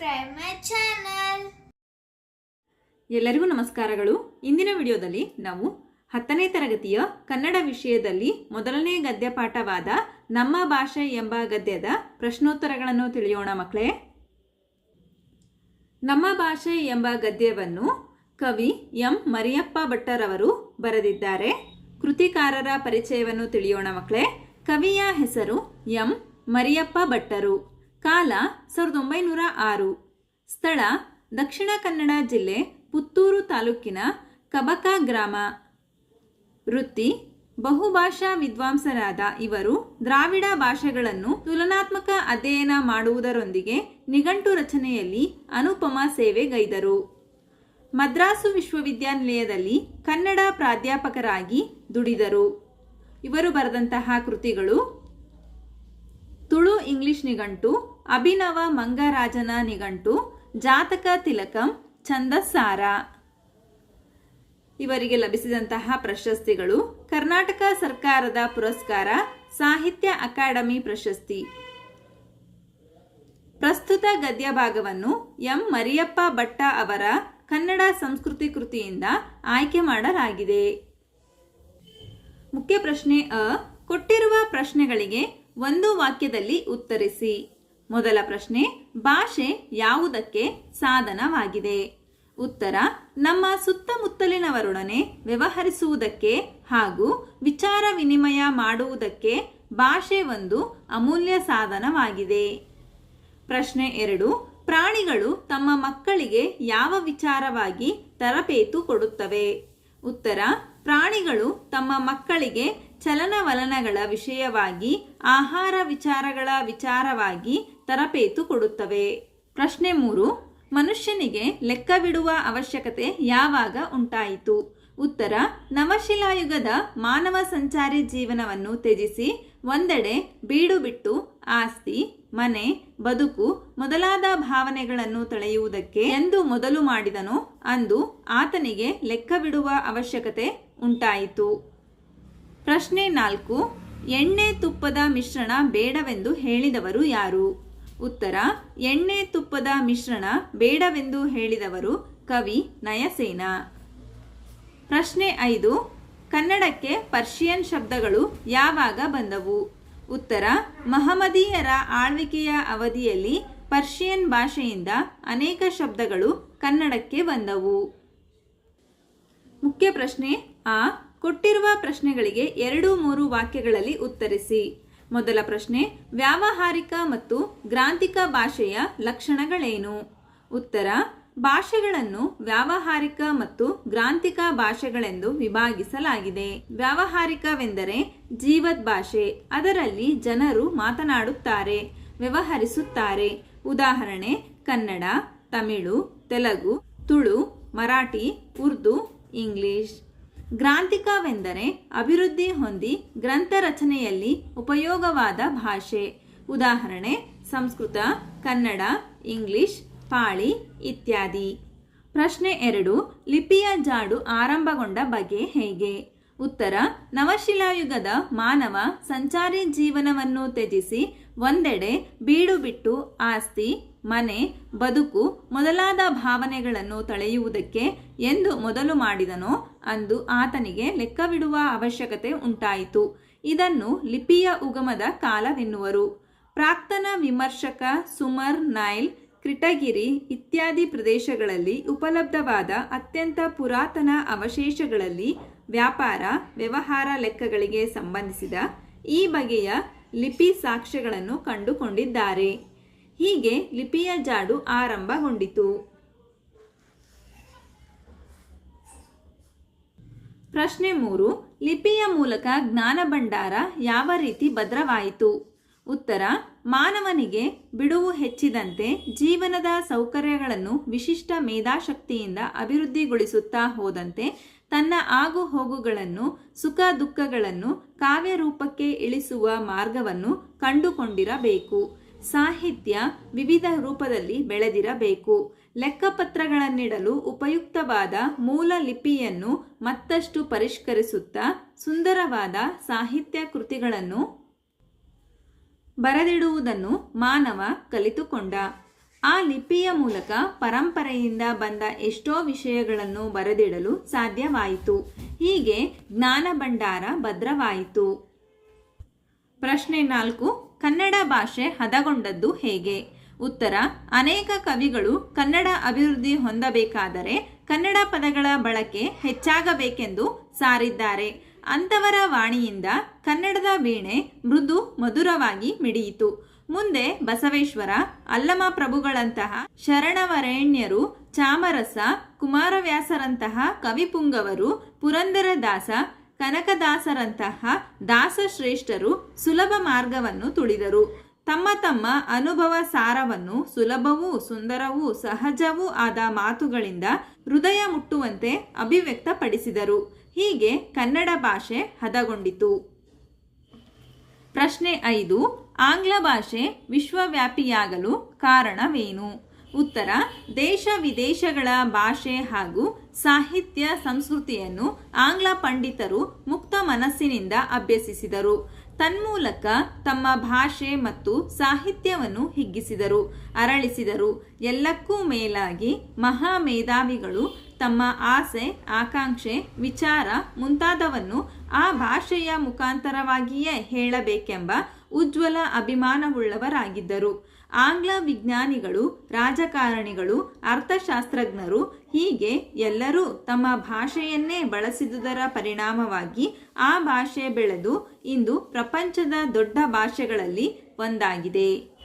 subscribe ಮೈ. ಎಲ್ಲರಿಗೂ ನಮಸ್ಕಾರಗಳು. ಇಂದಿನ ವಿಡಿಯೋದಲ್ಲಿ ನಾವು ಹತ್ತನೇ ತರಗತಿಯ ಕನ್ನಡ ವಿಷಯದಲ್ಲಿ ಮೊದಲನೇ ಗದ್ಯ ಪಾಠವಾದ ನಮ್ಮ ಭಾಷೆ ಎಂಬ ಗದ್ಯದ ಪ್ರಶ್ನೋತ್ತರಗಳನ್ನು ತಿಳಿಯೋಣ ಮಕ್ಕಳೇ. ನಮ್ಮ ಭಾಷೆ ಎಂಬ ಗದ್ಯವನ್ನು ಕವಿ ಎಂ ಮರಿಯಪ್ಪ ಭಟ್ಟರವರು ಬರೆದಿದ್ದಾರೆ. ಕೃತಿಕಾರರ ಪರಿಚಯವನ್ನು ತಿಳಿಯೋಣ ಮಕ್ಕಳೇ. ಕವಿಯ ಹೆಸರು ಎಂ ಮರಿಯಪ್ಪ ಭಟ್ಟರು. ಕಾಲ ಸಾವಿರದ ಒಂಬೈನೂರ ಆರು. ಸ್ಥಳ ದಕ್ಷಿಣ ಕನ್ನಡ ಜಿಲ್ಲೆ ಪುತ್ತೂರು ತಾಲೂಕಿನ ಕಬಕ ಗ್ರಾಮ. ವೃತ್ತಿ, ಬಹುಭಾಷಾ ವಿದ್ವಾಂಸರಾದ ಇವರು ದ್ರಾವಿಡ ಭಾಷೆಗಳನ್ನು ತುಲನಾತ್ಮಕ ಅಧ್ಯಯನ ಮಾಡುವುದರೊಂದಿಗೆ ನಿಘಂಟು ರಚನೆಯಲ್ಲಿ ಅನುಪಮ ಸೇವೆಗೈದರು. ಮದ್ರಾಸು ವಿಶ್ವವಿದ್ಯಾನಿಲಯದಲ್ಲಿ ಕನ್ನಡ ಪ್ರಾಧ್ಯಾಪಕರಾಗಿ ದುಡಿದರು. ಇವರು ಬರೆದಂತಹ ಕೃತಿಗಳು ತುಳು ಇಂಗ್ಲಿಷ್ ನಿಘಂಟು, ಅಭಿನವ ಮಂಗರಾಜನ ನಿಘಂಟು, ಜಾತಕ ತಿಲಕಂ, ಛಂದಸ್ಸಾರ. ಇವರಿಗೆ ಲಭಿಸಿದಂತಹ ಪ್ರಶಸ್ತಿಗಳು ಕರ್ನಾಟಕ ಸರ್ಕಾರದ ಪುರಸ್ಕಾರ, ಸಾಹಿತ್ಯ ಅಕಾಡೆಮಿ ಪ್ರಶಸ್ತಿ. ಪ್ರಸ್ತುತ ಗದ್ಯ ಭಾಗವನ್ನು ಎಂ. ಮರಿಯಪ್ಪ ಭಟ್ಟ ಅವರ ಕನ್ನಡ ಸಂಸ್ಕೃತಿ ಕೃತಿಯಿಂದ ಆಯ್ಕೆ ಮಾಡಲಾಗಿದೆ. ಮುಖ್ಯ ಪ್ರಶ್ನೆ ಅ. ಕೊಟ್ಟಿರುವ ಪ್ರಶ್ನೆಗಳಿಗೆ ಒಂದು ವಾಕ್ಯದಲ್ಲಿ ಉತ್ತರಿಸಿ. ಮೊದಲ ಪ್ರಶ್ನೆ, ಭಾಷೆ ಯಾವುದಕ್ಕೆ ಸಾಧನವಾಗಿದೆ? ಉತ್ತರ, ನಮ್ಮ ಸುತ್ತಮುತ್ತಲಿನವರೊಡನೆ ವ್ಯವಹರಿಸುವುದಕ್ಕೆ ಹಾಗೂ ವಿಚಾರ ವಿನಿಮಯ ಮಾಡುವುದಕ್ಕೆ ಭಾಷೆ ಒಂದು ಅಮೂಲ್ಯ ಸಾಧನವಾಗಿದೆ. ಪ್ರಶ್ನೆ ಎರಡು, ಪ್ರಾಣಿಗಳು ತಮ್ಮ ಮಕ್ಕಳಿಗೆ ಯಾವ ವಿಚಾರವಾಗಿ ತರಬೇತು ಕೊಡುತ್ತವೆ? ಉತ್ತರ, ಪ್ರಾಣಿಗಳು ತಮ್ಮ ಮಕ್ಕಳಿಗೆ ಚಲನವಲನಗಳ ವಿಷಯವಾಗಿ ಆಹಾರ ವಿಚಾರಗಳ ವಿಚಾರವಾಗಿ ತರಬೇತು ಕೊಡುತ್ತವೆ. ಪ್ರಶ್ನೆ ಮೂರು, ಮನುಷ್ಯನಿಗೆ ಲೆಕ್ಕವಿಡುವ ಅವಶ್ಯಕತೆ ಯಾವಾಗ ಉಂಟಾಯಿತು? ಉತ್ತರ, ನವಶಿಲಾಯುಗದ ಮಾನವ ಸಂಚಾರಿ ಜೀವನವನ್ನು ತ್ಯಜಿಸಿ ಒಂದೆಡೆ ಬೀಡು ಬಿಟ್ಟು ಆಸ್ತಿ, ಮನೆ, ಬದುಕು ಮೊದಲಾದ ಭಾವನೆಗಳನ್ನು ತಳೆಯುವುದಕ್ಕೆ ಎಂದು ಮೊದಲು ಮಾಡಿದನು, ಅಂದು ಆತನಿಗೆ ಲೆಕ್ಕವಿಡುವ ಅವಶ್ಯಕತೆ ಉಂಟಾಯಿತು. ಪ್ರಶ್ನೆ ನಾಲ್ಕು, ಎಣ್ಣೆ ತುಪ್ಪದ ಮಿಶ್ರಣ ಬೇಡವೆಂದು ಹೇಳಿದವರು ಯಾರು? ಉತ್ತರ, ಎಣ್ಣೆ ತುಪ್ಪದ ಮಿಶ್ರಣ ಬೇಡವೆಂದು ಹೇಳಿದವರು ಕವಿ ನಯಸೇನ. ಪ್ರಶ್ನೆ ಐದು, ಕನ್ನಡಕ್ಕೆ ಪರ್ಷಿಯನ್ ಶಬ್ದಗಳು ಯಾವಾಗ ಬಂದವು? ಉತ್ತರ ಮಹಮದೀಯರ ಆಳ್ವಿಕೆಯ ಅವಧಿಯಲ್ಲಿ ಪರ್ಷಿಯನ್ ಭಾಷೆಯಿಂದ ಅನೇಕ ಶಬ್ದಗಳು ಕನ್ನಡಕ್ಕೆ ಬಂದವು. ಮುಖ್ಯ ಪ್ರಶ್ನೆ, ಆ ಕೊಟ್ಟಿರುವ ಪ್ರಶ್ನೆಗಳಿಗೆ ಎರಡು ಮೂರು ವಾಕ್ಯಗಳಲ್ಲಿ ಉತ್ತರಿಸಿ. ಮೊದಲ ಪ್ರಶ್ನೆ, ವ್ಯಾವಹಾರಿಕ ಮತ್ತು ಗ್ರಾಂಥಿಕ ಭಾಷೆಯ ಲಕ್ಷಣಗಳೇನು? ಉತ್ತರ, ಭಾಷೆಗಳನ್ನು ವ್ಯಾವಹಾರಿಕ ಮತ್ತು ಗ್ರಾಂಥಿಕ ಭಾಷೆಗಳೆಂದು ವಿಭಾಗಿಸಲಾಗಿದೆ. ವ್ಯಾವಹಾರಿಕವೆಂದರೆ ಜೀವದ್ ಭಾಷೆ ಅದರಲ್ಲಿ ಜನರು ಮಾತನಾಡುತ್ತಾರೆ, ವ್ಯವಹರಿಸುತ್ತಾರೆ. ಉದಾಹರಣೆ, ಕನ್ನಡ, ತಮಿಳು, ತೆಲುಗು, ತುಳು, ಮರಾಠಿ, ಉರ್ದು, ಇಂಗ್ಲಿಷ್. ಗ್ರಾಂಥಿಕವೆಂದರೆ ಅಭಿವೃದ್ಧಿ ಹೊಂದಿ ಗ್ರಂಥ ರಚನೆಯಲ್ಲಿ ಉಪಯೋಗವಾದ ಭಾಷೆ. ಉದಾಹರಣೆ, ಸಂಸ್ಕೃತ, ಕನ್ನಡ, ಇಂಗ್ಲಿಷ್, ಪಾಳಿ ಇತ್ಯಾದಿ. ಪ್ರಶ್ನೆ ಎರಡು, ಲಿಪಿಯ ಜಾಡು ಆರಂಭಗೊಂಡ ಬಗೆ ಹೇಗೆ? ಉತ್ತರ, ನವಶಿಲಾಯುಗದ ಮಾನವ ಸಂಚಾರಿ ಜೀವನವನ್ನು ತ್ಯಜಿಸಿ ಒಂದೆಡೆ ಬೀಡು ಬಿಟ್ಟು ಆಸ್ತಿ, ಮನೆ, ಬದುಕು ಮೊದಲಾದ ಭಾವನೆಗಳನ್ನು ತಳೆಯುವುದಕ್ಕೆ ಎಂದು ಮೊದಲು ಮಾಡಿದನೋ ಅಂದು ಆತನಿಗೆ ಲೆಕ್ಕವಿಡುವ ಅವಶ್ಯಕತೆ ಉಂಟಾಯಿತು. ಇದನ್ನು ಲಿಪಿಯ ಉಗಮದ ಕಾಲವೆನ್ನುವರು. ಪ್ರಾಕ್ತನ ವಿಮರ್ಶಕ ಸುಮರ್ ನೈಲ್, ಕ್ರಿಟಗಿರಿ ಇತ್ಯಾದಿ ಪ್ರದೇಶಗಳಲ್ಲಿ ಉಪಲಬ್ಧವಾದ ಅತ್ಯಂತ ಪುರಾತನ ಅವಶೇಷಗಳಲ್ಲಿ ವ್ಯಾಪಾರ, ವ್ಯವಹಾರ ಲೆಕ್ಕಗಳಿಗೆ ಸಂಬಂಧಿಸಿದ ಈ ಬಗೆಯ ಲಿಪಿ ಸಾಕ್ಷ್ಯಗಳನ್ನು ಕಂಡುಕೊಂಡಿದ್ದಾರೆ. ಹೀಗೆ ಲಿಪಿಯ ಜಾಡು ಆರಂಭಗೊಂಡಿತು. ಪ್ರಶ್ನೆ ಮೂರು, ಲಿಪಿಯ ಮೂಲಕ ಜ್ಞಾನ ಭಂಡಾರ ಯಾವ ರೀತಿ ಭದ್ರವಾಯಿತು? ಉತ್ತರ, ಮಾನವನಿಗೆ ಬಿಡುವು ಹೆಚ್ಚಿದಂತೆ ಜೀವನದ ಸೌಕರ್ಯಗಳನ್ನು ವಿಶಿಷ್ಟ ಮೇಧಾಶಕ್ತಿಯಿಂದ ಅಭಿವೃದ್ಧಿಗೊಳಿಸುತ್ತಾ ಹೋದಂತೆ ತನ್ನ ಆಗು ಹೋಗುಗಳನ್ನು ಸುಖ ದುಃಖಗಳನ್ನು ಕಾವ್ಯ ರೂಪಕ್ಕೆ ಇಳಿಸುವ ಮಾರ್ಗವನ್ನು ಕಂಡುಕೊಂಡಿರಬೇಕು. ಸಾಹಿತ್ಯ ವಿವಿಧ ರೂಪದಲ್ಲಿ ಬೆಳೆದಿರಬೇಕು. ಲೆಕ್ಕಪತ್ರಗಳನ್ನಿಡಲು ಉಪಯುಕ್ತವಾದ ಮೂಲ ಲಿಪಿಯನ್ನು ಮತ್ತಷ್ಟು ಪರಿಷ್ಕರಿಸುತ್ತಾ ಸುಂದರವಾದ ಸಾಹಿತ್ಯ ಕೃತಿಗಳನ್ನು ಬರೆದಿಡುವುದನ್ನು ಮಾನವ ಕಲಿತುಕೊಂಡ. ಆ ಲಿಪಿಯ ಮೂಲಕ ಪರಂಪರೆಯಿಂದ ಬಂದ ಎಷ್ಟೋ ವಿಷಯಗಳನ್ನು ಬರೆದಿಡಲು ಸಾಧ್ಯವಾಯಿತು. ಹೀಗೆ ಜ್ಞಾನ ಭಂಡಾರ ಭದ್ರವಾಯಿತು. ಪ್ರಶ್ನೆ ನಾಲ್ಕು, ಕನ್ನಡ ಭಾಷೆ ಹದಗೊಂಡದ್ದು ಹೇಗೆ? ಉತ್ತರ, ಅನೇಕ ಕವಿಗಳು ಕನ್ನಡ ಅಭಿವೃದ್ಧಿ ಹೊಂದಬೇಕಾದರೆ ಕನ್ನಡ ಪದಗಳ ಬಳಕೆ ಹೆಚ್ಚಾಗಬೇಕೆಂದು ಸಾರಿದ್ದಾರೆ. ಅಂಥವರ ವಾಣಿಯಿಂದ ಕನ್ನಡದ ವೀಣೆ ಮೃದು ಮಧುರವಾಗಿ ಮಿಡಿಯಿತು. ಮುಂದೆ ಬಸವೇಶ್ವರ ಅಲ್ಲಮ ಪ್ರಭುಗಳಂತಹ ಶರಣವರೇಣ್ಯರು, ಚಾಮರಸ, ಕುಮಾರವ್ಯಾಸರಂತಹ ಕವಿಪುಂಗವರು, ಪುರಂದರದಾಸ, ಕನಕದಾಸರಂತಹ ದಾಸಶ್ರೇಷ್ಠರು ಸುಲಭ ಮಾರ್ಗವನ್ನು ತುಳಿದರು. ತಮ್ಮ ತಮ್ಮ ಅನುಭವ ಸಾರವನ್ನು ಸುಲಭವೂ ಸುಂದರವೂ ಸಹಜವೂ ಆದ ಮಾತುಗಳಿಂದ ಹೃದಯ ಮುಟ್ಟುವಂತೆ ಅಭಿವ್ಯಕ್ತಪಡಿಸಿದರು. ಹೀಗೆ ಕನ್ನಡ ಭಾಷೆ ಹದಗೊಂಡಿತು. ಪ್ರಶ್ನೆ ಐದು, ಆಂಗ್ಲ ಭಾಷೆ ವಿಶ್ವವ್ಯಾಪಿಯಾಗಲು ಕಾರಣವೇನು? ಉತ್ತರ, ದೇಶ ವಿದೇಶಗಳ ಭಾಷೆ ಹಾಗೂ ಸಾಹಿತ್ಯ ಸಂಸ್ಕೃತಿಯನ್ನು ಆಂಗ್ಲ ಪಂಡಿತರು ಮುಕ್ತ ಮನಸ್ಸಿನಿಂದ ಅಭ್ಯಸಿಸಿದರು. ತನ್ಮೂಲಕ ತಮ್ಮ ಭಾಷೆ ಮತ್ತು ಸಾಹಿತ್ಯವನ್ನು ಹಿಗ್ಗಿಸಿದರು, ಅರಳಿಸಿದರು. ಎಲ್ಲಕ್ಕೂ ಮೇಲಾಗಿ ಮಹಾ ಮೇಧಾವಿಗಳು ತಮ್ಮ ಆಸೆ, ಆಕಾಂಕ್ಷೆ, ವಿಚಾರ ಮುಂತಾದವನ್ನು ಆ ಭಾಷೆಯ ಮುಖಾಂತರವಾಗಿಯೇ ಹೇಳಬೇಕೆಂಬ ಉಜ್ವಲ ಅಭಿಮಾನವುಳ್ಳವರಾಗಿದ್ದರು. ಆಂಗ್ಲ ವಿಜ್ಞಾನಿಗಳು, ರಾಜಕಾರಣಿಗಳು, ಅರ್ಥಶಾಸ್ತ್ರಜ್ಞರು ಹೀಗೆ ಎಲ್ಲರೂ ತಮ್ಮ ಭಾಷೆಯನ್ನೇ ಬಳಸಿದುದರ ಪರಿಣಾಮವಾಗಿ ಆ ಭಾಷೆ ಬೆಳೆದು ಇಂದು ಪ್ರಪಂಚದ ದೊಡ್ಡ ಭಾಷೆಗಳಲ್ಲಿ ಒಂದಾಗಿದೆ.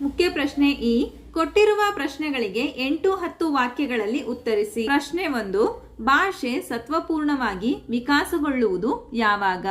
ಮುಖ್ಯ ಪ್ರಶ್ನೆ ಈ. ಕೊಟ್ಟಿರುವ ಪ್ರಶ್ನೆಗಳಿಗೆ ಎಂಟು ಹತ್ತು ವಾಕ್ಯಗಳಲ್ಲಿ ಉತ್ತರಿಸಿ. ಪ್ರಶ್ನೆ ಒಂದು. ಭಾಷೆ ಸತ್ವಪೂರ್ಣವಾಗಿ ವಿಕಾಸಗೊಳ್ಳುವುದು ಯಾವಾಗ?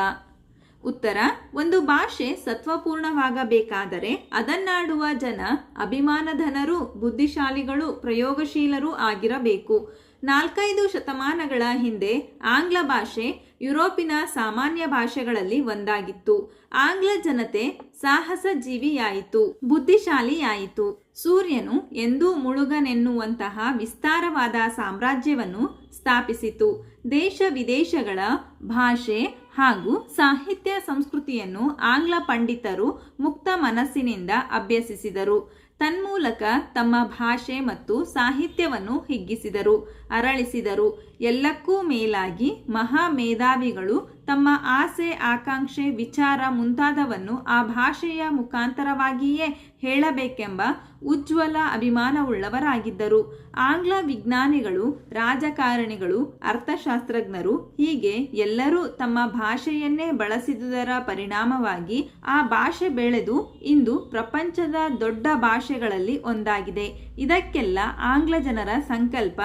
ಉತ್ತರ, ಒಂದು ಭಾಷೆ ಸತ್ವಪೂರ್ಣವಾಗಬೇಕಾದರೆ ಅದನ್ನಾಡುವ ಜನ ಅಭಿಮಾನಧನರು, ಬುದ್ಧಿಶಾಲಿಗಳು, ಪ್ರಯೋಗಶೀಲರೂ ಆಗಿರಬೇಕು. ನಾಲ್ಕೈದು ಶತಮಾನಗಳ ಹಿಂದೆ ಆಂಗ್ಲ ಭಾಷೆ ಯುರೋಪಿನ ಸಾಮಾನ್ಯ ಭಾಷೆಗಳಲ್ಲಿ ಒಂದಾಗಿತ್ತು. ಆಂಗ್ಲ ಜನತೆ ಸಾಹಸ ಜೀವಿಯಾಯಿತು ಬುದ್ಧಿಶಾಲಿಯಾಯಿತು. ಸೂರ್ಯನು ಎಂದೂ ಮುಳುಗನೆನ್ನುವಂತಹ ವಿಸ್ತಾರವಾದ ಸಾಮ್ರಾಜ್ಯವನ್ನು ಸ್ಥಾಪಿಸಿತು. ದೇಶ ವಿದೇಶಗಳ ಭಾಷೆ ಹಾಗೂ ಸಾಹಿತ್ಯ ಸಂಸ್ಕೃತಿಯನ್ನು ಆಂಗ್ಲ ಪಂಡಿತರು ಮುಕ್ತ ಮನಸ್ಸಿನಿಂದ ಅಭ್ಯಸಿಸಿದರು. ತನ್ಮೂಲಕ ತಮ್ಮ ಭಾಷೆ ಮತ್ತು ಸಾಹಿತ್ಯವನ್ನು ಹಿಗ್ಗಿಸಿದರು. ಅರಳಿಸಿದರು. ಎಲ್ಲಕ್ಕೂ ಮೇಲಾಗಿ ಮಹಾ ಮೇಧಾವಿಗಳು ತಮ್ಮ ಆಸೆ ಆಕಾಂಕ್ಷೆ ವಿಚಾರ ಮುಂತಾದವನ್ನು ಆ ಭಾಷೆಯ ಮುಖಾಂತರವಾಗಿಯೇ ಹೇಳಬೇಕೆಂಬ ಉಜ್ವಲ ಅಭಿಮಾನವುಳ್ಳವರಾಗಿದ್ದರು. ಆಂಗ್ಲ ವಿಜ್ಞಾನಿಗಳು, ರಾಜಕಾರಣಿಗಳು, ಅರ್ಥಶಾಸ್ತ್ರಜ್ಞರು ಹೀಗೆ ಎಲ್ಲರೂ ತಮ್ಮ ಭಾಷೆಯನ್ನೇ ಬಳಸಿದುದರ ಪರಿಣಾಮವಾಗಿ ಆ ಭಾಷೆ ಬೆಳೆದು ಇಂದು ಪ್ರಪಂಚದ ದೊಡ್ಡ ಭಾಷೆಗಳಲ್ಲಿ ಒಂದಾಗಿದೆ. ಇದಕ್ಕೆಲ್ಲ ಆಂಗ್ಲ ಜನರ ಸಂಕಲ್ಪ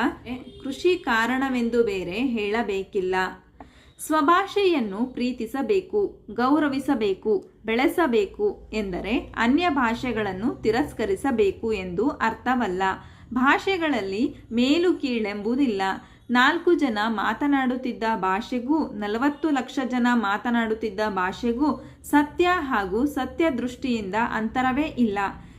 ಕೃಷಿ ಕಾರಣವೆಂದು ಬೇರೆ ಹೇಳಬೇಕಿಲ್ಲ. ಸ್ವಭಾಷೆಯನ್ನು ಪ್ರೀತಿಸಬೇಕು, ಗೌರವಿಸಬೇಕು, ಬೆಳೆಸಬೇಕು ಎಂದರೆ ಅನ್ಯ ಭಾಷೆಗಳನ್ನು ತಿರಸ್ಕರಿಸಬೇಕು ಎಂದು ಅರ್ಥವಲ್ಲ. ಭಾಷೆಗಳಲ್ಲಿ ಮೇಲು ಕೀಳೆಂಬುದಿಲ್ಲ. ನಾಲ್ಕು ಜನ ಮಾತನಾಡುತ್ತಿದ್ದ ಭಾಷೆಗೂ, ನಲವತ್ತು ಲಕ್ಷ ಜನ ಮಾತನಾಡುತ್ತಿದ್ದ ಭಾಷೆಗೂ ಸತ್ಯ ಹಾಗೂ ಸತ್ಯ ದೃಷ್ಟಿಯಿಂದ ಅಂತರವೇ ಇಲ್ಲ.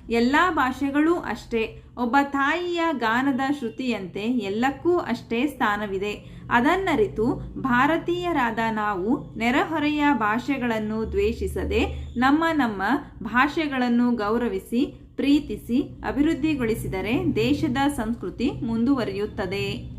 ಎಲ್ಲ ಭಾಷೆಗಳೂ ಅಷ್ಟೇ. ಒಬ್ಬ ತಾಯಿಯ ಗಾನದ ಶ್ರುತಿಯಂತೆ ಎಲ್ಲಕ್ಕೂ ಅಷ್ಟೇ ಸ್ಥಾನವಿದೆ. ಅದನ್ನರಿತು ಭಾರತೀಯರಾದ ನಾವು ನೆರೆಹೊರೆಯ ಭಾಷೆಗಳನ್ನು ದ್ವೇಷಿಸದೆ ನಮ್ಮ ನಮ್ಮ ಭಾಷೆಗಳನ್ನು ಗೌರವಿಸಿ, ಪ್ರೀತಿಸಿ, ಅಭಿವೃದ್ಧಿಗೊಳಿಸಿದರೆ ದೇಶದ ಸಂಸ್ಕೃತಿ ಮುಂದುವರಿಯುತ್ತದೆ.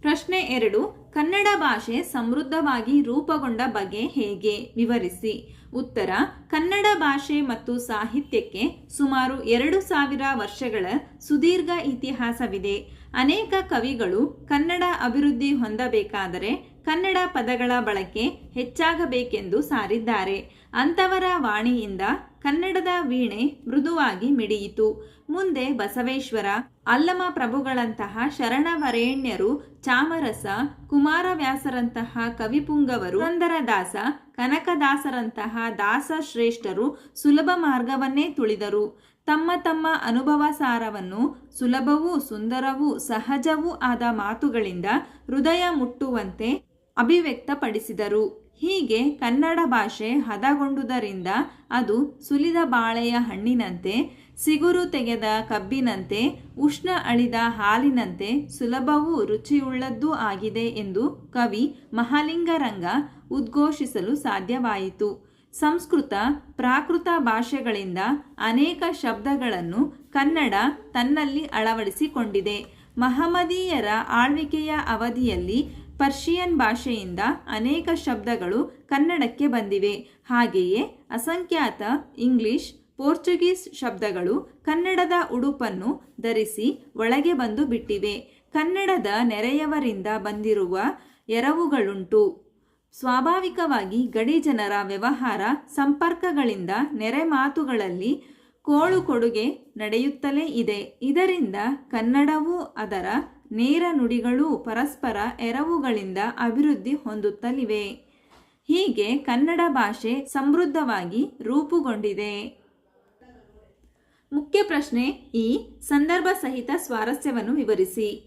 ಪ್ರಶ್ನೆ ಎರಡು, ಕನ್ನಡ ಭಾಷೆ ಸಮೃದ್ಧವಾಗಿ ರೂಪುಗೊಂಡ ಬಗೆ ಹೇಗೆ? ವಿವರಿಸಿ. ಉತ್ತರ, ಕನ್ನಡ ಭಾಷೆ ಮತ್ತು ಸಾಹಿತ್ಯಕ್ಕೆ ಸುಮಾರು ಎರಡು ಸಾವಿರ ವರ್ಷಗಳ ಸುದೀರ್ಘ ಇತಿಹಾಸವಿದೆ. ಅನೇಕ ಕವಿಗಳು ಕನ್ನಡ ಅಭಿವೃದ್ಧಿ ಹೊಂದಬೇಕಾದರೆ ಕನ್ನಡ ಪದಗಳ ಬಳಕೆ ಹೆಚ್ಚಾಗಬೇಕೆಂದು ಸಾರಿದ್ದಾರೆ. ಅಂಥವರ ವಾಣಿಯಿಂದ ಕನ್ನಡದ ವೀಣೆ ಮೃದುವಾಗಿ ಮಿಡಿಯಿತು. ಮುಂದೆ ಬಸವೇಶ್ವರ ಅಲ್ಲಮ ಪ್ರಭುಗಳಂತಹ ಶರಣವರೇಣ್ಯರು, ಚಾಮರಸ, ಕುಮಾರವ್ಯಾಸರಂತಹ ಕವಿಪುಂಗವರು ಪುರಂದರದಾಸ ಕನಕದಾಸರಂತಹ ದಾಸ ಶ್ರೇಷ್ಠರು ಸುಲಭ ಮಾರ್ಗವನ್ನೇ ತುಳಿದರು. ತಮ್ಮ ತಮ್ಮ ಅನುಭವ ಸಾರವನ್ನು, ಸುಲಭವೂ ಸುಂದರವೂ ಸಹಜವೂ ಆದ ಮಾತುಗಳಿಂದ ಹೃದಯ ಮುಟ್ಟುವಂತೆ ಅಭಿವ್ಯಕ್ತಪಡಿಸಿದರು. ಹೀಗೆ ಕನ್ನಡ ಭಾಷೆ ಹದಗೊಂಡುದರಿಂದ ಅದು ಸುಲಿದ ಬಾಳೆಯ ಹಣ್ಣಿನಂತೆ, ಸಿಗುರು ತೆಗೆದ ಕಬ್ಬಿನಂತೆ, ಉಷ್ಣ ಅಳಿದ ಹಾಲಿನಂತೆ ಸುಲಭವೂ ರುಚಿಯುಳ್ಳದ್ದೂ ಆಗಿದೆ ಎಂದು ಕವಿ ಮಹಾಲಿಂಗರಂಗ ಉದ್ಘೋಷಿಸಲು ಸಾಧ್ಯವಾಯಿತು. ಸಂಸ್ಕೃತ, ಪ್ರಾಕೃತ ಭಾಷೆಗಳಿಂದ ಅನೇಕ ಶಬ್ದಗಳನ್ನು ಕನ್ನಡ ತನ್ನಲ್ಲಿ ಅಳವಡಿಸಿಕೊಂಡಿದೆ. ಮಹಮ್ಮದೀಯರ ಆಳ್ವಿಕೆಯ ಅವಧಿಯಲ್ಲಿ ಪರ್ಷಿಯನ್ ಭಾಷೆಯಿಂದ ಅನೇಕ ಶಬ್ದಗಳು ಕನ್ನಡಕ್ಕೆ ಬಂದಿವೆ. ಹಾಗೆಯೇ ಅಸಂಖ್ಯಾತ ಇಂಗ್ಲಿಷ್, ಪೋರ್ಚುಗೀಸ್ ಶಬ್ದಗಳು ಕನ್ನಡದ ಉಡುಪನ್ನು ಧರಿಸಿ ಒಳಗೆ ಬಂದು ಬಿಟ್ಟಿವೆ. ಕನ್ನಡದ ನೆರೆಯವರಿಂದ ಬಂದಿರುವ ಎರವುಗಳುಂಟು. ಸ್ವಾಭಾವಿಕವಾಗಿ ಗಡಿ ಜನರ ವ್ಯವಹಾರ ಸಂಪರ್ಕಗಳಿಂದ ನೆರೆ ಮಾತುಗಳಲ್ಲಿ ಕೋಳು ಕೊಡುಗೆ ನಡೆಯುತ್ತಲೇ ಇದೆ. ಇದರಿಂದ ಕನ್ನಡವೂ ಅದರ ನೇರ ನುಡಿಗಳು ಪರಸ್ಪರ ಎರವುಗಳಿಂದ ಅಭಿವೃದ್ಧಿ ಹೊಂದುತ್ತಲಿವೆ. ಹೀಗೆ ಕನ್ನಡ ಭಾಷೆ ಸಮೃದ್ಧವಾಗಿ ರೂಪುಗೊಂಡಿದೆ. ಮುಖ್ಯ ಪ್ರಶ್ನೆ ಈ ಸಂದರ್ಭ ಸಹಿತ ಸ್ವಾರಸ್ಯವನ್ನು ವಿವರಿಸಿ.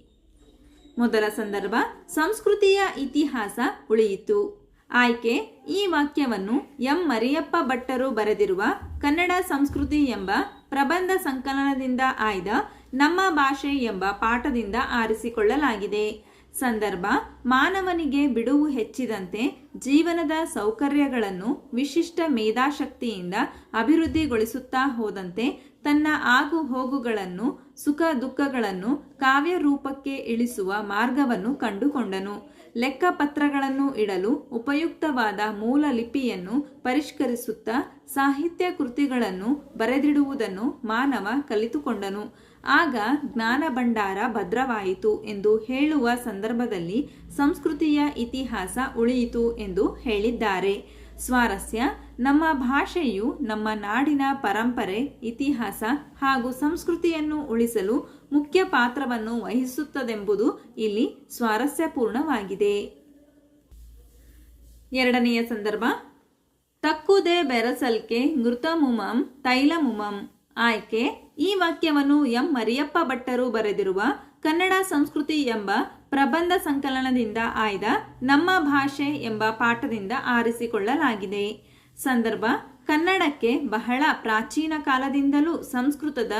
ಮೊದಲ ಸಂದರ್ಭ, ಸಂಸ್ಕೃತಿಯ ಇತಿಹಾಸ ಉಳಿಯಿತು. ಆಯ್ಕೆ, ಈ ವಾಕ್ಯವನ್ನು ಎಂ. ಮರಿಯಪ್ಪ ಭಟ್ಟರು ಬರೆದಿರುವ ಕನ್ನಡ ಸಂಸ್ಕೃತಿ ಎಂಬ ಪ್ರಬಂಧ ಸಂಕಲನದಿಂದ ಆಯ್ದ ನಮ್ಮ ಭಾಷೆ ಎಂಬ ಪಾಠದಿಂದ ಆರಿಸಿಕೊಳ್ಳಲಾಗಿದೆ. ಸಂದರ್ಭ, ಮಾನವನಿಗೆ ಬಿಡುವು ಹೆಚ್ಚಿದಂತೆ ಜೀವನದ ಸೌಕರ್ಯಗಳನ್ನು ವಿಶಿಷ್ಟ ಮೇಧಾಶಕ್ತಿಯಿಂದ ಅಭಿವೃದ್ಧಿಗೊಳಿಸುತ್ತಾ ಹೋದಂತೆ ತನ್ನ ಆಗು ಹೋಗುಗಳನ್ನು ಸುಖ ದುಃಖಗಳನ್ನು ಕಾವ್ಯ ರೂಪಕ್ಕೆ ಇಳಿಸುವ ಮಾರ್ಗವನ್ನು ಕಂಡುಕೊಂಡನು. ಲೆಕ್ಕಪತ್ರಗಳನ್ನು ಇಡಲು ಉಪಯುಕ್ತವಾದ ಮೂಲ ಲಿಪಿಯನ್ನು ಪರಿಷ್ಕರಿಸುತ್ತಾ ಸಾಹಿತ್ಯ ಕೃತಿಗಳನ್ನು ಬರೆದಿಡುವುದನ್ನು ಮಾನವ ಕಲಿತುಕೊಂಡನು. ಆಗ ಜ್ಞಾನ ಭಂಡಾರ ಭದ್ರವಾಯಿತು ಎಂದು ಹೇಳುವ ಸಂದರ್ಭದಲ್ಲಿ ಸಂಸ್ಕೃತಿಯ ಇತಿಹಾಸ ಉಳಿಯಿತು ಎಂದು ಹೇಳಿದ್ದಾರೆ. ಸ್ವಾರಸ್ಯ, ನಮ್ಮ ಭಾಷೆಯು ನಮ್ಮ ನಾಡಿನ ಪರಂಪರೆ, ಇತಿಹಾಸ ಹಾಗೂ ಸಂಸ್ಕೃತಿಯನ್ನು ಉಳಿಸಲು ಮುಖ್ಯ ಪಾತ್ರವನ್ನು ವಹಿಸುತ್ತದೆಂಬುದು ಇಲ್ಲಿ ಸ್ವಾರಸ್ಯಪೂರ್ಣವಾಗಿದೆ. ಎರಡನೆಯ ಸಂದರ್ಭ, ತಕ್ಕುದೇ ಬೆರಸಲ್ಕೆ ಮೃತಮುಮಂ ತೈಲಮುಮಂ. ಆಯ್ಕೆ. ಈ ವಾಕ್ಯವನ್ನು ಎಂ. ಮರಿಯಪ್ಪ ಭಟ್ಟರು ಬರೆದಿರುವ ಕನ್ನಡ ಸಂಸ್ಕೃತಿ ಎಂಬ ಪ್ರಬಂಧ ಸಂಕಲನದಿಂದ ಆಯ್ದ ನಮ್ಮ ಭಾಷೆ ಎಂಬ ಪಾಠದಿಂದ ಆರಿಸಿಕೊಳ್ಳಲಾಗಿದೆ. ಸಂದರ್ಭ, ಕನ್ನಡಕ್ಕೆ ಬಹಳ ಪ್ರಾಚೀನ ಕಾಲದಿಂದಲೂ ಸಂಸ್ಕೃತದ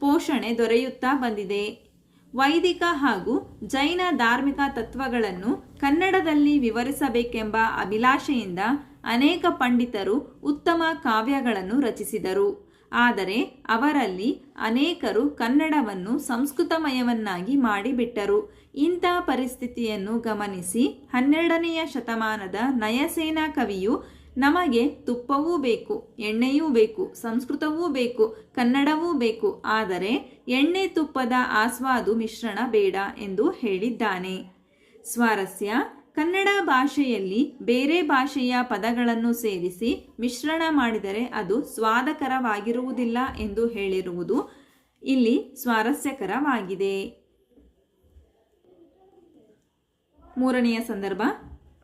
ಪೋಷಣೆ ದೊರೆಯುತ್ತಾ ಬಂದಿದೆ. ವೈದಿಕ ಹಾಗೂ ಜೈನ ಧಾರ್ಮಿಕ ತತ್ವಗಳನ್ನು ಕನ್ನಡದಲ್ಲಿ ವಿವರಿಸಬೇಕೆಂಬ ಅಭಿಲಾಷೆಯಿಂದ ಅನೇಕ ಪಂಡಿತರು ಉತ್ತಮ ಕಾವ್ಯಗಳನ್ನು ರಚಿಸಿದರು. ಆದರೆ ಅವರಲ್ಲಿ ಅನೇಕರು ಕನ್ನಡವನ್ನು ಸಂಸ್ಕೃತಮಯವನ್ನಾಗಿ ಮಾಡಿಬಿಟ್ಟರು. ಇಂಥ ಪರಿಸ್ಥಿತಿಯನ್ನು ಗಮನಿಸಿ ಹನ್ನೆರಡನೆಯ ಶತಮಾನದ ನಯಸೇನಾ ಕವಿಯು ನಮಗೆ ತುಪ್ಪವೂ ಬೇಕು, ಎಣ್ಣೆಯೂ ಬೇಕು, ಸಂಸ್ಕೃತವೂ ಬೇಕು, ಕನ್ನಡವೂ ಬೇಕು, ಆದರೆ ಎಣ್ಣೆ ತುಪ್ಪದ ಆಸ್ವಾದು ಮಿಶ್ರಣ ಬೇಡ ಎಂದು ಹೇಳಿದ್ದಾನೆ. ಸ್ವಾರಸ್ಯ ಕನ್ನಡ ಭಾಷೆಯಲ್ಲಿ ಬೇರೆ ಭಾಷೆಯ ಪದಗಳನ್ನು ಸೇರಿಸಿ ಮಿಶ್ರಣ ಮಾಡಿದರೆ ಅದು ಸ್ವಾದಕರವಾಗಿರುವುದಿಲ್ಲ ಎಂದು ಹೇಳಿರುವುದು ಇಲ್ಲಿ ಸ್ವಾರಸ್ಯಕರವಾಗಿದೆ. ಮೂರನೆಯ ಸಂದರ್ಭ.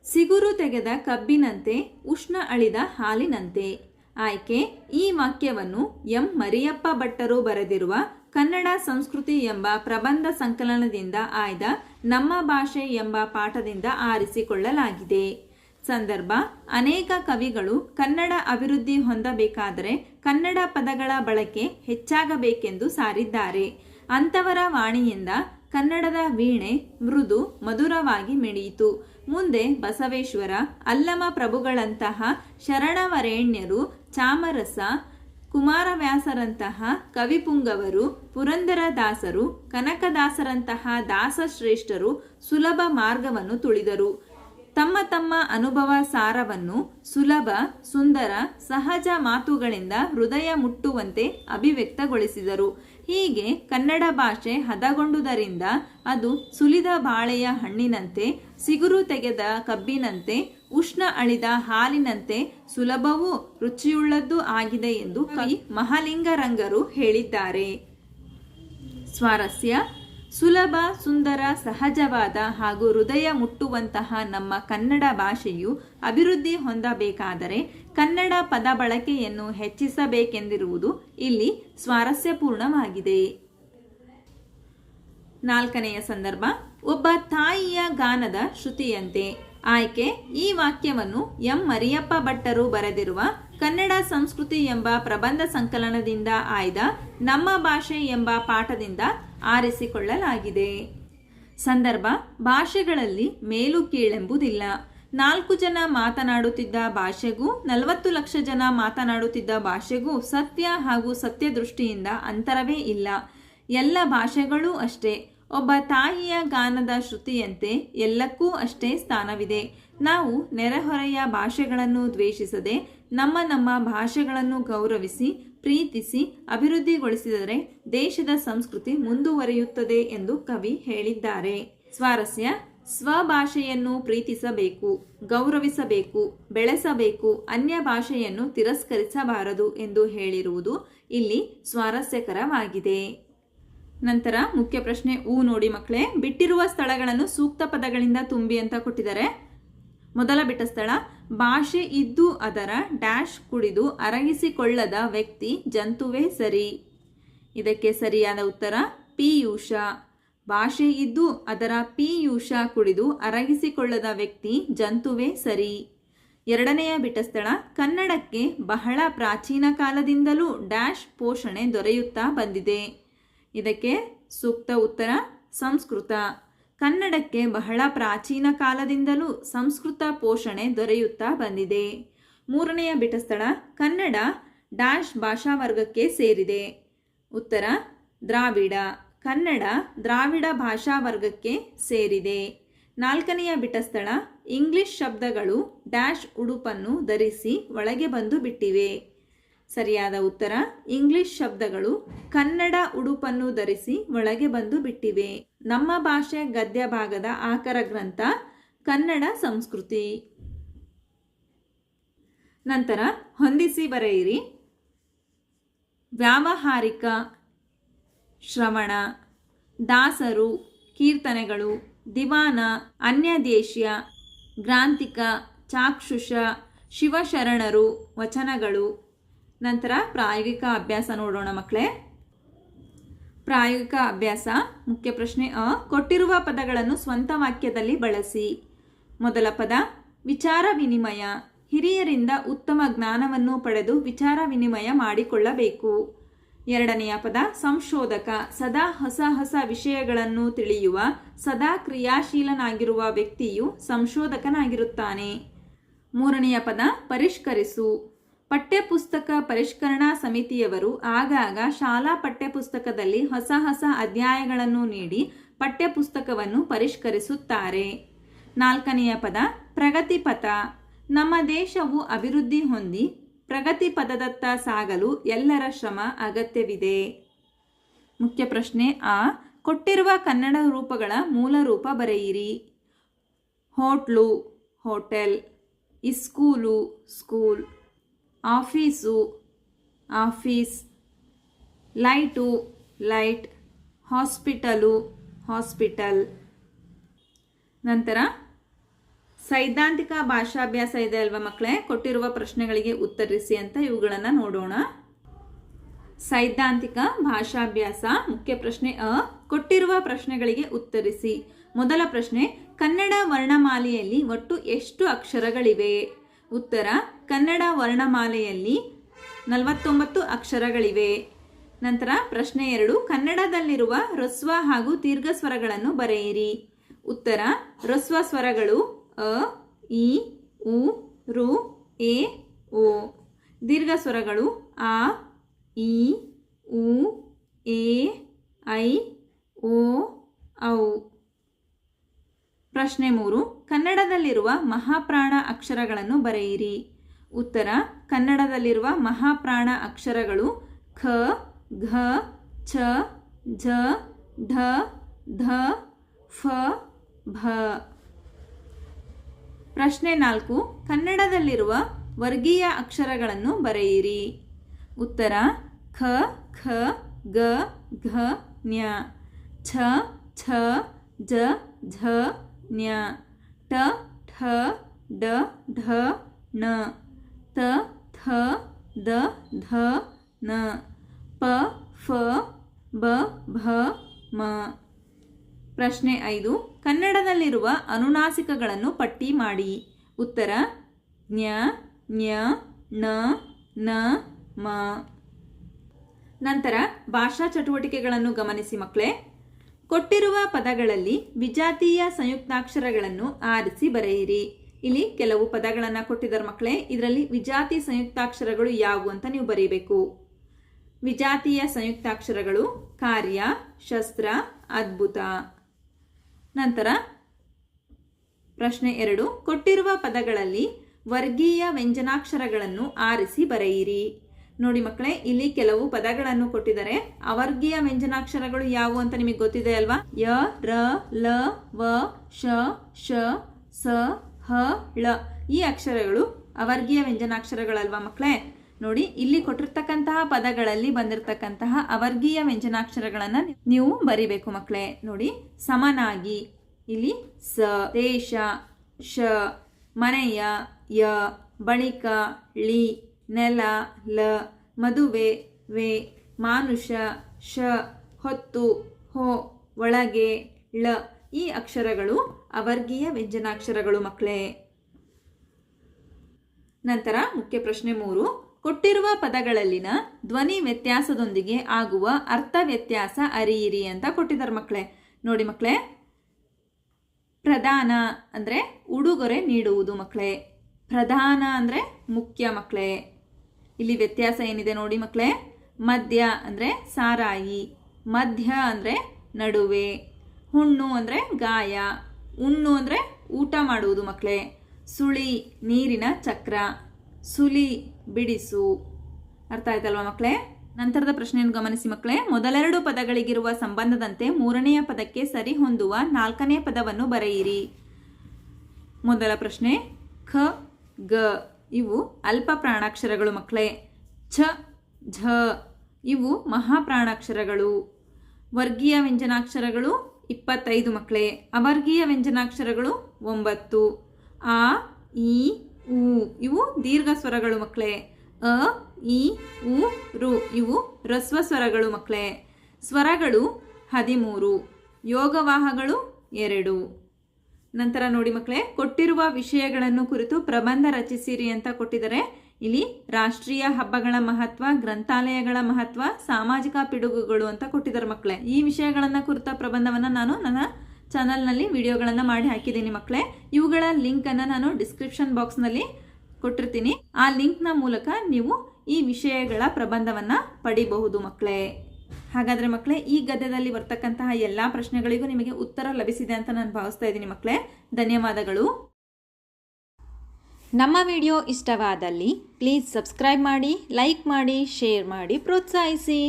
ಸಿಗುರು ತೆಗೆದ ಕಬ್ಬಿನಂತೆ ಉಷ್ಣ ಅಳಿದ ಹಾಲಿನಂತೆ. ಆಯ್ಕೆ, ಈ ವಾಕ್ಯವನ್ನು ಎಂ. ಮರಿಯಪ್ಪ ಭಟ್ಟರು ಬರೆದಿರುವ ಕನ್ನಡ ಸಂಸ್ಕೃತಿ ಎಂಬ ಪ್ರಬಂಧ ಸಂಕಲನದಿಂದ ಆಯ್ದ ನಮ್ಮ ಭಾಷೆ ಎಂಬ ಪಾಠದಿಂದ ಆರಿಸಿಕೊಳ್ಳಲಾಗಿದೆ. ಸಂದರ್ಭ, ಅನೇಕ ಕವಿಗಳು ಕನ್ನಡ ಅಭಿವೃದ್ಧಿ ಹೊಂದಬೇಕಾದರೆ ಕನ್ನಡ ಪದಗಳ ಬಳಕೆ ಹೆಚ್ಚಾಗಬೇಕೆಂದು ಸಾರಿದ್ದಾರೆ. ಅಂಥವರ ವಾಣಿಯಿಂದ ಕನ್ನಡದ ವೀಣೆ, ಮೃದು, ಮಧುರವಾಗಿ ಮಿಡಿಯಿತು. ಮುಂದೆ ಬಸವೇಶ್ವರ, ಅಲ್ಲಮ ಪ್ರಭುಗಳಂತಹ ಶರಣವರೇಣ್ಯರು ಚಾಮರಸ ಕುಮಾರವ್ಯಾಸರಂತಹ ಕವಿಪುಂಗವರು, ಪುರಂದರದಾಸರು, ಕನಕದಾಸರಂತಹ ದಾಸಶ್ರೇಷ್ಠರು ಸುಲಭ ಮಾರ್ಗವನ್ನು ತುಳಿದರು. ತಮ್ಮ ತಮ್ಮ ಅನುಭವ ಸಾರವನ್ನು ಸುಲಭ, ಸುಂದರ, ಸಹಜ ಮಾತುಗಳಿಂದ ಹೃದಯ ಮುಟ್ಟುವಂತೆ ಅಭಿವ್ಯಕ್ತಗೊಳಿಸಿದರು. ಹೀಗೆ ಕನ್ನಡ ಭಾಷೆ ಹದಗೊಂಡುದರಿಂದ ಅದು ಸುಲಿದ ಬಾಳೆಯ ಹಣ್ಣಿನಂತೆ, ಸಿಗುರು ತೆಗೆದ ಕಬ್ಬಿನಂತೆ ಉಷ್ಣ ಅಳಿದ ಹಾಲಿನಂತೆ ಸುಲಭವೂ ರುಚಿಯುಳ್ಳದ್ದು ಆಗಿದೆ ಎಂದು ಕವಿ ಮಹಾಲಿಂಗರಂಗರು ಹೇಳಿದ್ದಾರೆ. ಸ್ವಾರಸ್ಯ, ಸುಲಭ, ಸುಂದರ, ಸಹಜವಾದ ಹಾಗೂ ಹೃದಯ ಮುಟ್ಟುವಂತಹ ನಮ್ಮ ಕನ್ನಡ ಭಾಷೆಯು ಅಭಿವೃದ್ಧಿ ಹೊಂದಬೇಕಾದರೆ ಕನ್ನಡ ಪದ ಬಳಕೆಯನ್ನು ಹೆಚ್ಚಿಸಬೇಕೆಂದಿರುವುದು ಇಲ್ಲಿ ಸ್ವಾರಸ್ಯಪೂರ್ಣವಾಗಿದೆ. ನಾಲ್ಕನೆಯ ಸಂದರ್ಭ, ಒಬ್ಬ ತಾಯಿಯ ಗಾನದ ಶ್ರುತಿಯಂತೆ. ಆಯ್ಕೆ, ಈ ವಾಕ್ಯವನ್ನು ಎಂ. ಮರಿಯಪ್ಪ ಭಟ್ಟರು ಬರೆದಿರುವ ಕನ್ನಡ ಸಂಸ್ಕೃತಿ ಎಂಬ ಪ್ರಬಂಧ ಸಂಕಲನದಿಂದ ಆಯ್ದ ನಮ್ಮ ಭಾಷೆ ಎಂಬ ಪಾಠದಿಂದ ಆರಿಸಿಕೊಳ್ಳಲಾಗಿದೆ. ಸಂದರ್ಭ, ಭಾಷೆಗಳಲ್ಲಿ ಮೇಲು ಕೀಳೆಂಬುದಿಲ್ಲ. ನಾಲ್ಕು ಜನ ಮಾತನಾಡುತ್ತಿದ್ದ ಭಾಷೆಗೂ, ನಲವತ್ತು ಲಕ್ಷ ಜನ ಮಾತನಾಡುತ್ತಿದ್ದ ಭಾಷೆಗೂ ಸತ್ಯ ಹಾಗೂ ಸತ್ಯದೃಷ್ಟಿಯಿಂದ ಅಂತರವೇ ಇಲ್ಲ. ಎಲ್ಲ ಭಾಷೆಗಳೂ ಅಷ್ಟೇ. ಒಬ್ಬ ತಾಯಿಯ ಗಾನದ ಶ್ರುತಿಯಂತೆ ಎಲ್ಲಕ್ಕೂ ಅಷ್ಟೇ ಸ್ಥಾನವಿದೆ. ನಾವು ನೆರೆಹೊರೆಯ ಭಾಷೆಗಳನ್ನು ದ್ವೇಷಿಸದೆ, ನಮ್ಮ ನಮ್ಮ ಭಾಷೆಗಳನ್ನು ಗೌರವಿಸಿ, ಪ್ರೀತಿಸಿ, ಅಭಿವೃದ್ಧಿಗೊಳಿಸಿದರೆ ದೇಶದ ಸಂಸ್ಕೃತಿ ಮುಂದುವರಿಯುತ್ತದೆ ಎಂದು ಕವಿ ಹೇಳಿದ್ದಾರೆ. ಸ್ವಾರಸ್ಯ, ಸ್ವಭಾಷೆಯನ್ನು ಪ್ರೀತಿಸಬೇಕು, ಗೌರವಿಸಬೇಕು, ಬೆಳೆಸಬೇಕು, ಅನ್ಯ ಭಾಷೆಯನ್ನು ತಿರಸ್ಕರಿಸಬಾರದು ಎಂದು ಹೇಳಿರುವುದು ಇಲ್ಲಿ ಸ್ವಾರಸ್ಯಕರವಾಗಿದೆ. ನಂತರ ಮುಖ್ಯ ಪ್ರಶ್ನೆ ಊ ನೋಡಿ ಮಕ್ಕಳೇ. ಬಿಟ್ಟಿರುವ ಸ್ಥಳಗಳನ್ನು ಸೂಕ್ತ ಪದಗಳಿಂದ ತುಂಬಿ ಅಂತ ಕೊಟ್ಟಿದ್ದಾರೆ. ಮೊದಲ ಬಿಟ್ಟ ಸ್ಥಳ, ಭಾಷೆ ಇದ್ದು ಅದರ ಡ್ಯಾಶ್ ಕುಡಿದು ಅರಗಿಸಿಕೊಳ್ಳದ ವ್ಯಕ್ತಿ ಜಂತುವೇ ಸರಿ. ಇದಕ್ಕೆ ಸರಿಯಾದ ಉತ್ತರ ಪಿಯೂಷ ಭಾಷೆ ಇದ್ದು ಅದರ ಪಿಯೂಷ ಕುಡಿದು ಅರಗಿಸಿಕೊಳ್ಳದ ವ್ಯಕ್ತಿ ಜಂತುವೇ ಸರಿ. ಎರಡನೆಯ ಬಿಟ್ಟ ಸ್ಥಳ, ಕನ್ನಡಕ್ಕೆ ಬಹಳ ಪ್ರಾಚೀನ ಕಾಲದಿಂದಲೂ ಡ್ಯಾಶ್ ಪೋಷಣೆ ದೊರೆಯುತ್ತಾ ಬಂದಿದೆ. ಇದಕ್ಕೆ ಸೂಕ್ತ ಉತ್ತರ ಸಂಸ್ಕೃತ. ಕನ್ನಡಕ್ಕೆ ಬಹಳ ಪ್ರಾಚೀನ ಕಾಲದಿಂದಲೂ ಸಂಸ್ಕೃತ ಪೋಷಣೆ ದೊರೆಯುತ್ತಾ ಬಂದಿದೆ. ಮೂರನೆಯ ಬಿಟಸ್ಥಳ ಕನ್ನಡ ಡ್ಯಾಶ್ ಭಾಷಾ ವರ್ಗಕ್ಕೆ ಸೇರಿದೆ. ಉತ್ತರ ದ್ರಾವಿಡ ಕನ್ನಡ ದ್ರಾವಿಡ ಭಾಷಾ ವರ್ಗಕ್ಕೆ ಸೇರಿದೆ. ನಾಲ್ಕನೆಯ ಬಿಟಸ್ಥಳ ಇಂಗ್ಲಿಷ್ ಶಬ್ದಗಳು ಡ್ಯಾಶ್ ಉಡುಪನ್ನು ಧರಿಸಿ ಒಳಗೆ ಬಂದು ಬಿಟ್ಟಿವೆ. ಸರಿಯಾದ ಉತ್ತರ, ಇಂಗ್ಲಿಷ್ ಶಬ್ದಗಳು ಕನ್ನಡ ಉಡುಪನ್ನು ಧರಿಸಿ ಒಳಗೆ ಬಂದು ಬಿಟ್ಟಿವೆ. ನಮ್ಮ ಭಾಷೆ ಗದ್ಯ ಭಾಗದ ಆಕರ ಗ್ರಂಥ, ಕನ್ನಡ ಸಂಸ್ಕೃತಿ. ನಂತರ ಹೊಂದಿಸಿ ಬರೆಯಿರಿ. ವ್ಯಾವಹಾರಿಕ, ಶ್ರವಣ, ದಾಸರು, ಕೀರ್ತನೆಗಳು, ದಿವಾನ, ಅನ್ಯದೇಶೀಯ, ಗ್ರಾಂಥಿಕ, ಚಾಕ್ಷುಷ, ಶಿವಶರಣರು, ವಚನಗಳು. ನಂತರ ಪ್ರಾಯೋಗಿಕ ಅಭ್ಯಾಸ ನೋಡೋಣ ಮಕ್ಕಳೇ. ಪ್ರಾಯೋಗಿಕ ಅಭ್ಯಾಸ, ಮುಖ್ಯ ಪ್ರಶ್ನೆ ಅ, ಕೊಟ್ಟಿರುವ ಪದಗಳನ್ನು ಸ್ವಂತ ವಾಕ್ಯದಲ್ಲಿ ಬಳಸಿ. ಮೊದಲ ಪದ, ವಿಚಾರ ವಿನಿಮಯ. ಹಿರಿಯರಿಂದ ಉತ್ತಮ ಜ್ಞಾನವನ್ನು ಪಡೆದು ವಿಚಾರ ವಿನಿಮಯ ಮಾಡಿಕೊಳ್ಳಬೇಕು. ಎರಡನೆಯ ಪದ, ಸಂಶೋಧಕ. ಸದಾ ಹೊಸ ಹೊಸ ವಿಷಯಗಳನ್ನು ತಿಳಿಯುವ, ಸದಾ ಕ್ರಿಯಾಶೀಲನಾಗಿರುವ ವ್ಯಕ್ತಿಯು ಸಂಶೋಧಕನಾಗಿರುತ್ತಾನೆ. ಮೂರನೆಯ ಪದ, ಪರಿಷ್ಕರಿಸು. ಪಠ್ಯಪುಸ್ತಕ ಪರಿಷ್ಕರಣಾ ಸಮಿತಿಯವರು ಆಗಾಗ ಶಾಲಾ ಪಠ್ಯಪುಸ್ತಕದಲ್ಲಿ ಹೊಸ ಹೊಸ ಅಧ್ಯಾಯಗಳನ್ನು ನೀಡಿ ಪಠ್ಯಪುಸ್ತಕವನ್ನು ಪರಿಷ್ಕರಿಸುತ್ತಾರೆ. ನಾಲ್ಕನೆಯ ಪದ ಪ್ರಗತಿಪಥ ನಮ್ಮ ದೇಶವು ಅಭಿವೃದ್ಧಿ ಹೊಂದಿ ಪ್ರಗತಿ ಪದದತ್ತ ಸಾಗಲು ಎಲ್ಲರ ಶ್ರಮ ಅಗತ್ಯವಿದೆ. ಮುಖ್ಯ ಪ್ರಶ್ನೆ, ಆ, ಕೊಟ್ಟಿರುವ ಕನ್ನಡ ರೂಪಗಳ ಮೂಲ ರೂಪ ಬರೆಯಿರಿ. Hotel, hotel, school, school. Office, office, light, light, hospital, hospital. ನಂತರ, ಸೈದ್ಧಾಂತಿಕ ಭಾಷಾಭ್ಯಾಸ ಇದೆ ಅಲ್ವಾ ಮಕ್ಕಳೇ ಕೊಟ್ಟಿರುವ ಪ್ರಶ್ನೆಗಳಿಗೆ ಉತ್ತರಿಸಿ ಅಂತ ಇವುಗಳನ್ನು ನೋಡೋಣ. ಸೈದ್ಧಾಂತಿಕ ಭಾಷಾಭ್ಯಾಸ, ಮುಖ್ಯ ಪ್ರಶ್ನೆ ಅ, ಕೊಟ್ಟಿರುವ ಪ್ರಶ್ನೆಗಳಿಗೆ ಉತ್ತರಿಸಿ. ಮೊದಲ ಪ್ರಶ್ನೆ, ಕನ್ನಡ ವರ್ಣಮಾಲೆಯಲ್ಲಿ ಒಟ್ಟು ಎಷ್ಟು ಅಕ್ಷರಗಳಿವೆ? ಉತ್ತರ, ಕನ್ನಡ ವರ್ಣಮಾಲೆಯಲ್ಲಿ ನಲವತ್ತೊಂಬತ್ತು ಅಕ್ಷರಗಳಿವೆ. ನಂತರ ಪ್ರಶ್ನೆ ಎರಡು, ಕನ್ನಡದಲ್ಲಿರುವ ಹ್ರಸ್ವ ಹಾಗೂ ದೀರ್ಘ ಸ್ವರಗಳನ್ನು ಬರೆಯಿರಿ. ಉತ್ತರ, ಹ್ರಸ್ವ ಸ್ವರಗಳು ಅ, ಇ, ಉ, ರು, ಎ, ಓ. ದೀರ್ಘ ಸ್ವರಗಳು ಆ, ಇ, ಉ, ಎ, ಐ, ಓ, ಔ. ಪ್ರಶ್ನೆ ಮೂರು, ಕನ್ನಡದಲ್ಲಿರುವ ಮಹಾಪ್ರಾಣ ಅಕ್ಷರಗಳನ್ನು ಬರೆಯಿರಿ. ಉತ್ತರ, ಕನ್ನಡದಲ್ಲಿರುವ ಮಹಾಪ್ರಾಣ ಅಕ್ಷರಗಳು ಖ, ಘ, ಛ, ಝ, ಢ, ಧ, ಫ, ಭ. ಪ್ರಶ್ನೆ ನಾಲ್ಕು, ಕನ್ನಡದಲ್ಲಿರುವ ವರ್ಗೀಯ ಅಕ್ಷರಗಳನ್ನು ಬರೆಯಿರಿ. ಉತ್ತರ, ಖ ಖ ಗ ಘ ನ್ಯ ಛ ಛ ಜ ಝ ನ್ಯ. ಟ ಠ, ಡ, ಢ, ಣ. ತ, ಥ, ದ, ಧ, ನ. ಪ, ಫ, ಬ, ಭ, ಮ. ಪ್ರಶ್ನೆ ಐದು. ಕನ್ನಡದಲ್ಲಿರುವ ಅನುನಾಸಿಕಗಳನ್ನು ಪಟ್ಟಿ ಮಾಡಿ. ಉತ್ತರ ಜ್ಞ ಜ್ಞ ನ ನ, ಮ. ನಂತರ ಭಾಷಾ ಚಟುವಟಿಕೆಗಳನ್ನು ಗಮನಿಸಿ ಮಕ್ಕಳೇ ಕೊಟ್ಟಿರುವ ಪದಗಳಲ್ಲಿ ವಿಜಾತೀಯ ಸಂಯುಕ್ತಾಕ್ಷರಗಳನ್ನು ಆರಿಸಿ ಬರೆಯಿರಿ. ಇಲ್ಲಿ ಕೆಲವು ಪದಗಳನ್ನು ಕೊಟ್ಟಿದ್ದಾರೆ ಮಕ್ಕಳೇ. ಇದರಲ್ಲಿ ವಿಜಾತಿ ಸಂಯುಕ್ತಾಕ್ಷರಗಳು ಯಾವುವು ಅಂತ ನೀವು ಬರೀಬೇಕು. ವಿಜಾತಿಯ ಸಂಯುಕ್ತಾಕ್ಷರಗಳು ಕಾರ್ಯ, ಶಸ್ತ್ರ, ಅದ್ಭುತ. ನಂತರ ಪ್ರಶ್ನೆ ಎರಡು. ಕೊಟ್ಟಿರುವ ಪದಗಳಲ್ಲಿ ವರ್ಗೀಯ ವ್ಯಂಜನಾಕ್ಷರಗಳನ್ನು ಆರಿಸಿ ಬರೆಯಿರಿ. ನೋಡಿ ಮಕ್ಕಳೇ, ಇಲ್ಲಿ ಕೆಲವು ಪದಗಳನ್ನು ಕೊಟ್ಟಿದ್ದಾರೆ. ಅವರ್ಗೀಯ ವ್ಯಂಜನಾಕ್ಷರಗಳು ಯಾವುವು ಅಂತ ನಿಮಗೆ ಗೊತ್ತಿದೆ ಅಲ್ವಾ? ಯ, ರ, ಲ, ವ, ಶ ಶ, ಸ, ಹ, ಳ. ಈ ಅಕ್ಷರಗಳು ಅವರ್ಗೀಯ ವ್ಯಂಜನಾಕ್ಷರಗಳಲ್ವಾ ಮಕ್ಕಳೇ? ನೋಡಿ, ಇಲ್ಲಿ ಕೊಟ್ಟಿರ್ತಕ್ಕಂತಹ ಪದಗಳಲ್ಲಿ ಬಂದಿರತಕ್ಕಂತಹ ಅವರ್ಗೀಯ ವ್ಯಂಜನಾಕ್ಷರಗಳನ್ನು ನೀವು ಬರಿಬೇಕು ಮಕ್ಕಳೇ. ನೋಡಿ, ಸಮನಾಗಿ. ಇಲ್ಲಿ ಸ, ದೇಶ, ಶ, ಮನೆಯ, ಯ, ಬಳಿಕ, ಳಿ. ನೆಲ, ಲ, ಮದುವೆ, ವೆ, ಮಾನುಷ, ಶ, ಹೊತ್ತು, ಹೋ, ಒಳಗೆ, ಳ ಈ ಅಕ್ಷರಗಳು ಅವರ್ಗೀಯ ವ್ಯಂಜನಾಕ್ಷರಗಳು ಮಕ್ಕಳೇ. ನಂತರ ಮುಖ್ಯ ಪ್ರಶ್ನೆ ಮೂರು. ಕೊಟ್ಟಿರುವ ಪದಗಳಲ್ಲಿನ ಧ್ವನಿ ವ್ಯತ್ಯಾಸದೊಂದಿಗೆ ಆಗುವ ಅರ್ಥ ವ್ಯತ್ಯಾಸ ಅರಿಯಿರಿ ಅಂತ ಕೊಟ್ಟಿದ್ದಾರೆ ಮಕ್ಕಳೇ. ನೋಡಿ ಮಕ್ಕಳೇ. ಪ್ರಧಾನ ಅಂದರೆ ಉಡುಗೊರೆ ನೀಡುವುದು ಮಕ್ಕಳೇ. ಪ್ರಧಾನ ಅಂದರೆ ಮುಖ್ಯ ಮಕ್ಕಳೇ. ಇಲ್ಲಿ ವ್ಯತ್ಯಾಸ ಏನಿದೆ ನೋಡಿ ಮಕ್ಕಳೇ ಮಧ್ಯ ಅಂದರೆ ಸಾರಾಯಿ ಮಧ್ಯ ಅಂದರೆ ನಡುವೆ, ಹುಣ್ಣು ಅಂದರೆ ಗಾಯ ಹುಣ್ಣು ಅಂದರೆ ಊಟ ಮಾಡುವುದು ಮಕ್ಕಳೇ ಸುಳಿ ನೀರಿನ ಚಕ್ರ ಸುಲಿ ಬಿಡಿಸು. ಅರ್ಥ ಆಯ್ತಲ್ವಾ ಮಕ್ಕಳೇ ನಂತರದ ಪ್ರಶ್ನೆಯನ್ನು ಗಮನಿಸಿ ಮಕ್ಕಳೇ ಮೊದಲೆರಡು ಪದಗಳಿಗಿರುವ ಸಂಬಂಧದಂತೆ ಮೂರನೆಯ ಪದಕ್ಕೆ ಸರಿ ಹೊಂದುವ ನಾಲ್ಕನೇ ಪದವನ್ನು ಬರೆಯಿರಿ. ಮೊದಲ ಪ್ರಶ್ನೆ, ಖ, ಗ. ಇವು ಅಲ್ಪ ಪ್ರಾಣಾಕ್ಷರಗಳು ಮಕ್ಕಳೇ. ಛ, ಝ, ಇವು ಮಹಾಪ್ರಾಣಾಕ್ಷರಗಳು. ವರ್ಗೀಯ ವ್ಯಂಜನಾಕ್ಷರಗಳು ಇಪ್ಪತ್ತೈದು ಮಕ್ಕಳೇ. ಅವರ್ಗೀಯ ವ್ಯಂಜನಾಕ್ಷರಗಳು ಒಂಬತ್ತು. ಆ ಇ ಉ ಇವು ದೀರ್ಘ ಸ್ವರಗಳು ಮಕ್ಕಳೇ. ಅ, ಇ ಉ ರು, ಇವು ರಸ್ವ ಸ್ವರಗಳು ಮಕ್ಕಳೇ. ಸ್ವರಗಳು ಹದಿಮೂರು. ಯೋಗವಾಹಗಳು ಎರಡು. ನಂತರ ನೋಡಿ ಮಕ್ಕಳೇ, ಕೊಟ್ಟಿರುವ ವಿಷಯಗಳನ್ನು ಕುರಿತು ಪ್ರಬಂಧ ರಚಿಸಿರಿ ಅಂತ ಕೊಟ್ಟಿದ್ದಾರೆ. ಇಲ್ಲಿ ರಾಷ್ಟ್ರೀಯ ಹಬ್ಬಗಳ ಮಹತ್ವ, ಗ್ರಂಥಾಲಯಗಳ ಮಹತ್ವ, ಸಾಮಾಜಿಕ ಪಿಡುಗುಗಳು ಅಂತ ಕೊಟ್ಟಿದ್ದಾರೆ ಮಕ್ಕಳೇ. ಈ ವಿಷಯಗಳನ್ನು ಕುರಿತ ಪ್ರಬಂಧವನ್ನು ನಾನು ನನ್ನ ಚಾನಲ್ನಲ್ಲಿ ವಿಡಿಯೋಗಳನ್ನು ಮಾಡಿ ಹಾಕಿದ್ದೀನಿ ಮಕ್ಕಳೇ. ಇವುಗಳ ಲಿಂಕನ್ನು ನಾನು ಡಿಸ್ಕ್ರಿಪ್ಷನ್ ಬಾಕ್ಸ್ನಲ್ಲಿ ಕೊಟ್ಟಿರ್ತೀನಿ. ಆ ಲಿಂಕ್ನ ಮೂಲಕ ನೀವು ಈ ವಿಷಯಗಳ ಪ್ರಬಂಧವನ್ನು ಪಡಿಬಹುದು ಮಕ್ಕಳೇ. ಹಾಗಾದರೆ ಮಕ್ಕಳೇ ಈ ಗದ್ಯದಲ್ಲಿ ಬರ್ತಕ್ಕಂತಹ ಎಲ್ಲ ಪ್ರಶ್ನೆಗಳಿಗೂ ನಿಮಗೆ ಉತ್ತರ ಲಭಿಸಿದೆ ಅಂತ ನಾನು ಭಾವಿಸ್ತಾ ಇದ್ದೀನಿ ಮಕ್ಕಳೇ ಧನ್ಯವಾದಗಳು. ನಮ್ಮ ವಿಡಿಯೋ ಇಷ್ಟವಾದಲ್ಲಿ ಪ್ಲೀಸ್ ಸಬ್ಸ್ಕ್ರೈಬ್ ಮಾಡಿ, ಲೈಕ್ ಮಾಡಿ, ಶೇರ್ ಮಾಡಿ, ಪ್ರೋತ್ಸಾಹಿಸಿ.